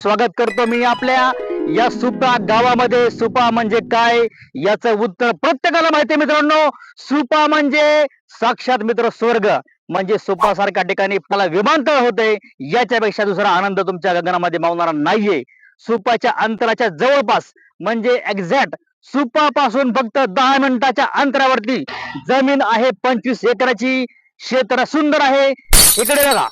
स्वागत करतो मी आपल्या या सुपा गावामध्ये. सुपा म्हणजे काय? याचं उत्तर प्रत्येकाला माहिती मित्रांनो. सुपा म्हणजे साक्षात मित्र स्वर्ग. म्हणजे सुपा सारख्या ठिकाणी मला विमानतळ होते. याच्यापेक्षा दुसरा आनंद तुमच्या गगनामध्ये मावणारा नाहीये. सुपाच्या अंतराच्या जवळपास म्हणजे एक्झॅक्ट सुपा पासून फक्त दहा मिनिटाच्या अंतरावरती जमीन आहे पंचवीस एकराची. क्षेत्र सुंदर आहे. इकडे बघा.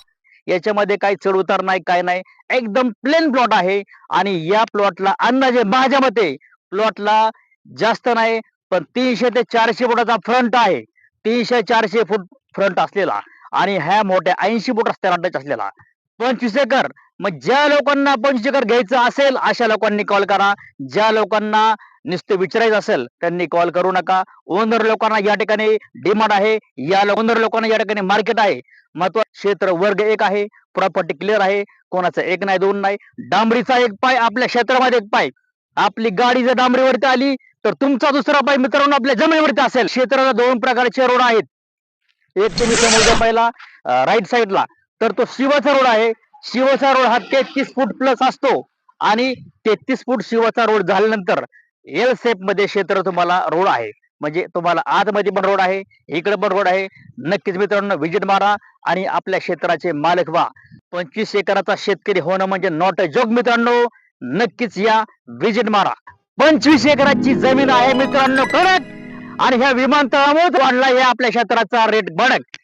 याच्यामध्ये काही चढ उतार नाही काय नाही. एकदम प्लेन प्लॉट आहे. आणि या प्लॉटला अंदाजे माझ्या मते प्लॉटला जास्त नाही पण तीनशे ते चारशे फुटाचा फ्रंट आहे. तीनशे चारशे फूट फ्रंट असलेला आणि ह्या मोठ्या ऐंशी फूट असते असलेला. पंचवीस एकर. मग ज्या लोकांना पंचवीस एकर घ्यायचं असेल अशा लोकांनी कॉल करा. ज्या लोकांना नुसतं विचारायचं असेल त्यांनी कॉल करू नका. ओनर लोकांना या ठिकाणी डिमांड आहे. या ओनर लोकांना या ठिकाणी मार्केट आहे. महत्वाचं क्षेत्र वर्ग एक आहे. प्रॉपर्टी क्लिअर आहे. कोणाचं एक नाही दोन नाही. डांबरीचा एक पाय आपल्या क्षेत्रामध्ये एक पाय. आपली गाडी जर डांबरीवरती आली तर तुमचा दुसरा पाय मित्रांनो आपल्या जमिनीवरती असेल. क्षेत्राला दोन प्रकारचे रोड आहेत. एक तुम्ही समोरचा पाहिला राईट साईडला तर तो शिवाचा रोड आहे. शिवाचा रोड हा तेहतीस फूट प्लस असतो. आणि तेहतीस फूट शिवाचा रोड झाल्यानंतर एल सेपमध्ये क्षेत्र तुम्हाला रोड आहे. म्हणजे तुम्हाला आतमध्ये पण रोड आहे इकडे पण रोड आहे. नक्कीच मित्रांनो व्हिजिट मारा आणि आपल्या क्षेत्राचे मालक व्हा. पंचवीस एकराचा शेतकरी होणं म्हणजे नॉट अ जोग मित्रांनो. नक्कीच या व्हिजिट मारा. पंचवीस एकराची जमीन आहे मित्रांनो कडक. आणि ह्या विमानतळामुळे वाढला हे आपल्या क्षेत्राचा रेट भडक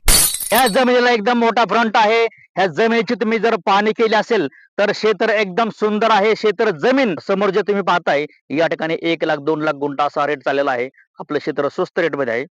ह्या जमिनीला एकदम मोठा फ्रंट आहे. ह्या जमिनीची तुम्ही जर पाहणी केली असेल तर क्षेत्र एकदम सुंदर आहे. क्षेत्र जमीन समोर जे तुम्ही पाहताय या ठिकाणी एक लाख दोन लाख गुंठा असा रेट चाललेला आहे. आपलं क्षेत्र स्वस्त रेटमध्ये आहे.